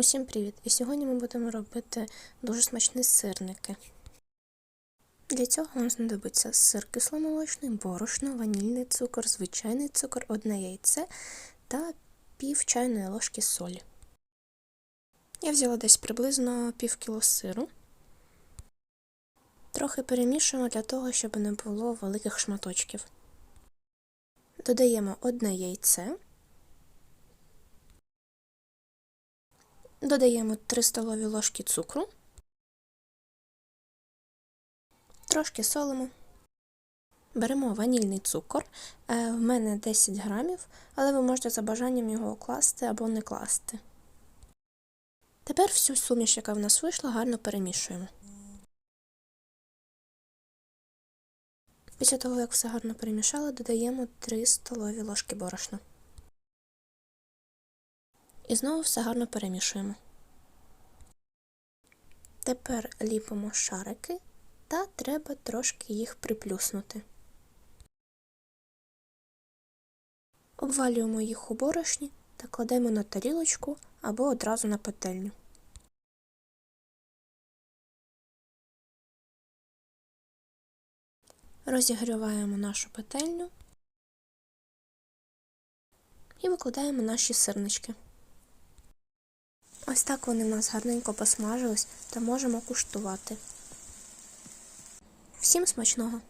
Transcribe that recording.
Усім привіт! І сьогодні ми будемо робити дуже смачні сирники. Для цього вам знадобиться сир кисломолочний, борошно, ванільний цукор, звичайний цукор, одне яйце та пів чайної ложки солі. Я взяла десь приблизно пів кіло сиру. Трохи перемішуємо для того, щоб не було великих шматочків. Додаємо одне яйце. Додаємо 3 столові ложки цукру, трошки солимо. Беремо ванільний цукор. В мене 10 грамів, але ви можете за бажанням його класти або не класти. Тепер всю суміш, яка в нас вийшла, гарно перемішуємо. Після того, як все гарно перемішали, додаємо 3 столові ложки борошна. І знову все гарно перемішуємо. Тепер ліпимо шарики та треба трошки їх приплюснути. Обвалюємо їх у борошні та кладемо на тарілочку або одразу на пательню. Розігріваємо нашу пательню і викладаємо наші сирнички. Ось так вони в нас гарненько посмажились та можемо куштувати. Всім смачного!